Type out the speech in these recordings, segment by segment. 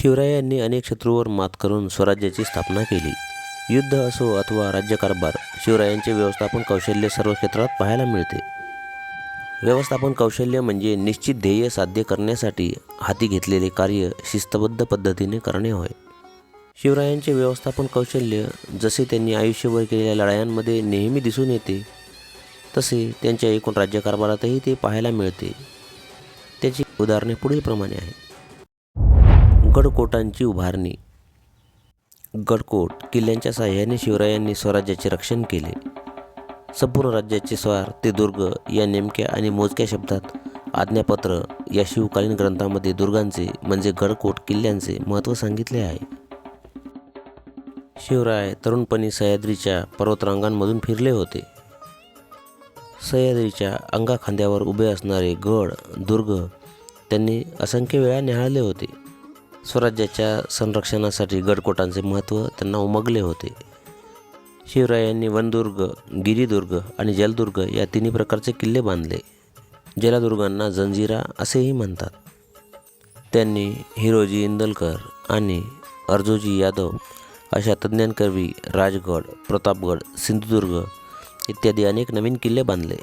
शिवरायांनी अनेक शत्रूवर मात करून स्वराज्याची स्थापना केली. युद्ध असो अथवा राज्यकारभार शिवरायांचे व्यवस्थापन कौशल्य सर्व क्षेत्रात पाहायला मिळते. व्यवस्थापन कौशल्य म्हणजे निश्चित ध्येय साध्य करण्यासाठी हाती घेतलेले कार्य शिस्तबद्ध पद्धतीने करणे होय. शिवरायांचे व्यवस्थापन कौशल्य जसे त्यांनी आयुष्यभर केलेल्या लढायांमध्ये नेहमी दिसून येते तसे त्यांच्या एकूण राज्यकारभारातही ते पाहायला मिळते. त्याची उदाहरणे पुढीलप्रमाणे आहेत. गडकोटांची उभारणी. गडकोट किल्ल्यांच्या साह्याने शिवरायांनी स्वराज्याचे रक्षण केले. संपूर्ण राज्याचे स्वार ते दुर्ग या नेमक्या आणि मोजक्या शब्दात आज्ञापत्र या शिवकालीन ग्रंथामध्ये दुर्गांचे म्हणजे गडकोट किल्ल्यांचे महत्त्व सांगितले आहे. शिवराय तरुणपणी सह्याद्रीच्या पर्वतरांगांमधून फिरले होते. सह्याद्रीच्या अंगाखांद्यावर उभे असणारे गड दुर्ग त्यांनी असंख्य वेळा न्याहाळले होते. स्वराज्याच्या संरक्षणासाठी गडकोटांचे महत्त्व त्यांना उमगले होते. शिवरायांनी वनदुर्ग गिरिदुर्ग आणि जलदुर्ग या तिन्ही प्रकारचे किल्ले बांधले. जलदुर्गांना जंजिरा असेही म्हणतात. त्यांनी हिरोजी इंदलकर आणि अर्जोजी यादव अशा तज्ज्ञांकरवी राजगड प्रतापगड सिंधुदुर्ग इत्यादी अनेक नवीन किल्ले बांधले.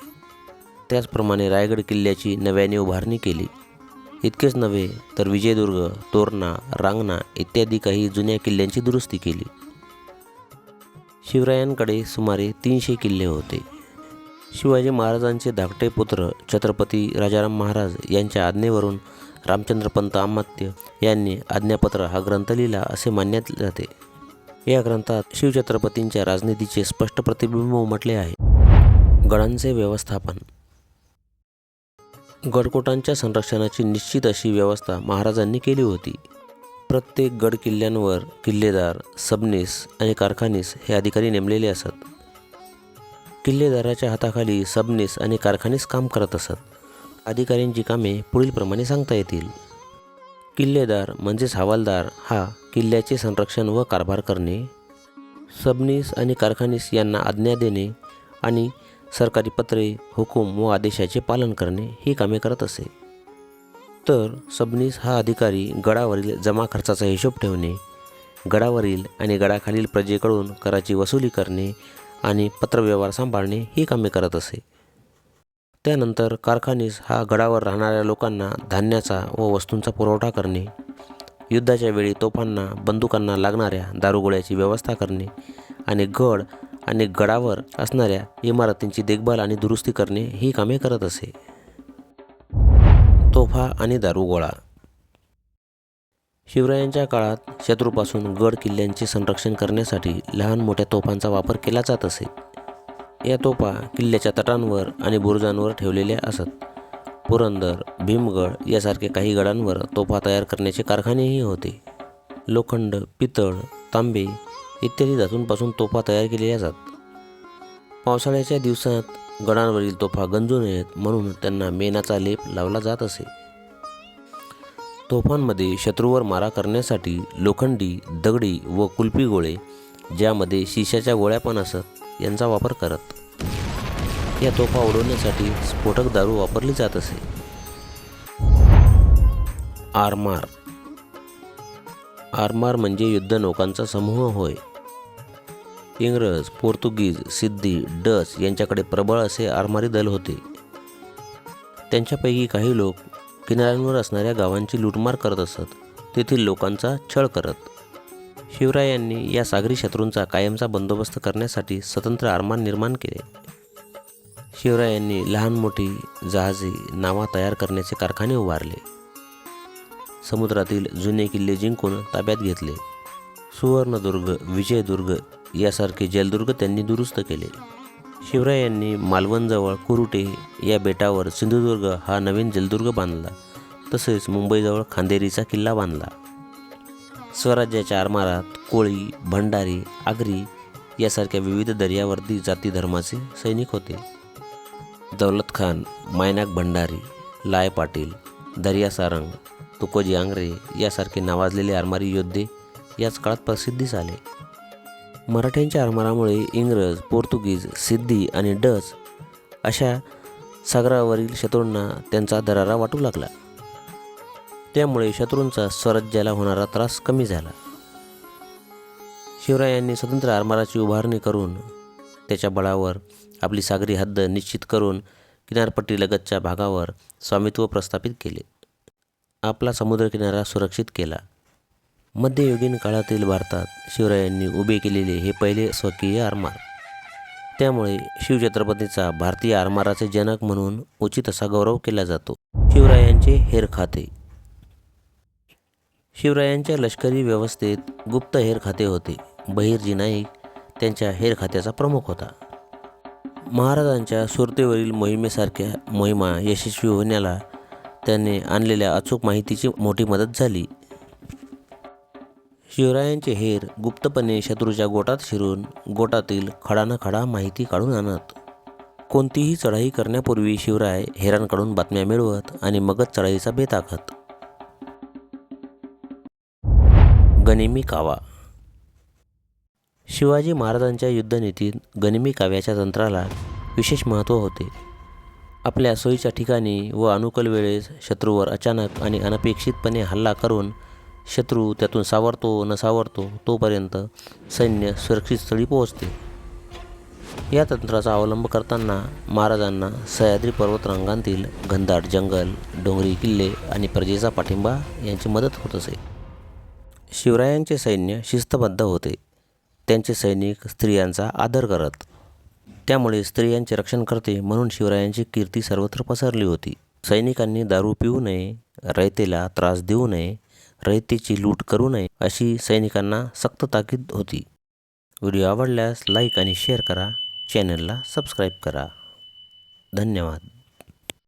त्याचप्रमाणे रायगड किल्ल्याची नव्याने उभारणी केली. इतकेच नव्हे तर विजयदुर्ग तोरणा रांगणा इत्यादी काही जुन्या किल्ल्यांची दुरुस्ती केली. शिवरायांकडे सुमारे तीनशे किल्ले होते. शिवाजी महाराजांचे धाकटे पुत्र छत्रपती राजाराम महाराज यांच्या आज्ञेवरून रामचंद्रपंत अमात्य यांनी आज्ञापत्र हा ग्रंथ लिहिला असे मानण्यात जाते. या ग्रंथात शिवछत्रपतींच्या राजनीतीचे स्पष्ट प्रतिबिंब उमटले आहे. गडांचे व्यवस्थापन गडकोटांच्या संरक्षणाची निश्चित अशी व्यवस्था महाराजांनी केली होती. प्रत्येक गड किल्ल्यांवर किल्लेदार सबनीस आणि कारखानीस हे अधिकारी नेमलेले असत. किल्लेदाराच्या हाताखाली सबनीस आणि कारखानीस काम करत असत. अधिकाऱ्यांची कामे पुढीलप्रमाणे सांगता येतील. किल्लेदार म्हणजेच हवालदार हा किल्ल्याचे संरक्षण व कारभार करणे सबनीस आणि कारखानीस यांना आज्ञा देणे आणि सरकारी पत्रे हुकूम व आदेशाचे पालन करणे ही कामे करत असे. तर सबनीस हा अधिकारी गडावरील जमा खर्चाचा हिशोब ठेवणे गडावरील आणि गडाखालील प्रजेकडून कराची वसुली करणे आणि पत्रव्यवहार सांभाळणे ही कामे करत असे. त्यानंतर कारखानीस हा गडावर राहणाऱ्या लोकांना धान्याचा व वस्तूंचा पुरवठा करणे युद्धाच्या वेळी तोफांना बंदुकांना लागणाऱ्या दारुगोळ्याची व्यवस्था करणे आणि गड आणि गडावर असणाऱ्या इमारतींची देखभाल आणि दुरुस्ती करणे ही कामे करत असे. तोफा आणि दारुगोळा शिवरायांच्या काळात शत्रूपासून गड किल्ल्यांचे संरक्षण करण्यासाठी लहान मोठ्या तोफांचा वापर केला जात असे. या तोफा किल्ल्याच्या तटांवर आणि बुरुजांवर ठेवलेल्या असत. पुरंदर भीमगड यासारखे काही गडांवर तोफा तयार करण्याचे कारखानेही होते. लोखंड पितळ तांबे इत्यादी धातूंपासून तोफा तयार केलेल्या जातात. पावसाळ्याच्या दिवसात गडांवरील तोफा गंजू नयेत म्हणून त्यांना मेणाचा लेप लावला जात असे. तोफांमध्ये शत्रूवर मारा करण्यासाठी लोखंडी दगडी व कुल्पी गोळे ज्यामध्ये शिशाच्या गोळ्या पण असत यांचा वापर करत. या तोफा उडवण्यासाठी स्फोटक दारू वापरली जात असे. आरमार. आरमार म्हणजे युद्ध नौकांचा समूह होय. इंग्रज पोर्तुगीज सिद्धी डच यांच्याकडे प्रबळ असे आरमारी दल होते. त्यांच्यापैकी काही लोक किनाऱ्यांवर असणाऱ्या गावांची लूटमार करत असत. तेथील लोकांचा छळ करत. शिवरायांनी या सागरी शत्रूंचा कायमचा बंदोबस्त करण्यासाठी स्वतंत्र आरमार निर्माण केले. शिवरायांनी लहान मोठी जहाजे नावा तयार करण्याचे कारखाने उभारले. समुद्रातील जुने किल्ले जिंकून ताब्यात घेतले. सुवर्णदुर्ग विजयदुर्ग यासारखे जलदुर्ग त्यांनी दुरुस्त केले. शिवरायांनी मालवणजवळ कुरुटे या बेटावर सिंधुदुर्ग हा नवीन जलदुर्ग बांधला. तसेच मुंबईजवळ खांदेरीचा किल्ला बांधला. स्वराज्याच्या आरमारात कोळी भंडारी आगरी यासारख्या विविध दर्यावर्ती जाती धर्माचे सैनिक होते. दौलत खान मायनाक भंडारी लाय पाटील दर्या सारंग तुकोजी आंग्रे यासारखे नावाजलेले आरमारी योद्धे याच काळात प्रसिद्धीस आले. मराठ्यांच्या आरमारामुळे इंग्रज पोर्तुगीज सिद्धी आणि डच अशा सागरावरील शत्रूंना त्यांचा दरारा वाटू लागला. त्यामुळे शत्रूंचा स्वराज्याला होणारा त्रास कमी झाला. शिवरायांनी स्वतंत्र आरमाराची उभारणी करून त्याच्या बळावर आपली सागरी हद्द निश्चित करून किनारपट्टीलगतच्या भागावर स्वामित्व प्रस्थापित केले. आपला समुद्रकिनारा सुरक्षित केला. मध्ययुगीन काळातील भारतात शिवरायांनी उभे केलेले हे पहिले स्वकीय आरमार. त्यामुळे शिवछत्रपतीचा भारतीय आरमाराचे जनक म्हणून उचित असा गौरव केला जातो. शिवरायांचे हेर खाते. शिवरायांच्या लष्करी व्यवस्थेत गुप्त हेर खाते होते. बहिर्जी नाईक त्यांच्या हेर खात्याचा प्रमुख होता. महाराजांच्या सुरतेवरील मोहिमेसारख्या मोहिमा यशस्वी होण्याला त्याने आणलेल्या अचूक माहितीची मोठी मदत झाली. शिवरायांचे हेर गुप्तपणे शत्रूच्या गोटात शिरून गोटातील खडानखडा माहिती काढून आणत. कोणतीही चढाई करण्यापूर्वी शिवराय हेरांकडून बातम्या मिळवत आणि मगच चढाईचा बेत आखत. गनिमी कावा. शिवाजी महाराजांच्या युद्धनीतीत गनिमी काव्याच्या तंत्राला विशेष महत्त्व होते. आपल्या सोयीच्या ठिकाणी व अनुकूल वेळेस शत्रूवर अचानक आणि अनपेक्षितपणे हल्ला करून शत्रू त्यातून सावरतो न सावरतो तोपर्यंत सैन्य सुरक्षित स्थळी पोहोचते. या तंत्राचा अवलंब करताना महाराजांना सह्याद्री पर्वतरांगांतील घनदाट जंगल डोंगरी किल्ले आणि प्रजेचा पाठिंबा यांची मदत होत असे. शिवरायांचे सैन्य शिस्तबद्ध होते. त्यांचे सैनिक स्त्रियांचा आदर करत. त्यामुळे स्त्रियांचे रक्षण करते म्हणून शिवरायांची कीर्ती सर्वत्र पसरली होती. सैनिकांनी दारू पिऊ नये रयतेला त्रास देऊ नये रयतेची लूट करू नये अशी सैनिकांना सक्त ताकीद होती. व्हिडिओ आवडल्यास लाईक आणि शेअर करा. चॅनलला सबस्क्राईब करा. धन्यवाद.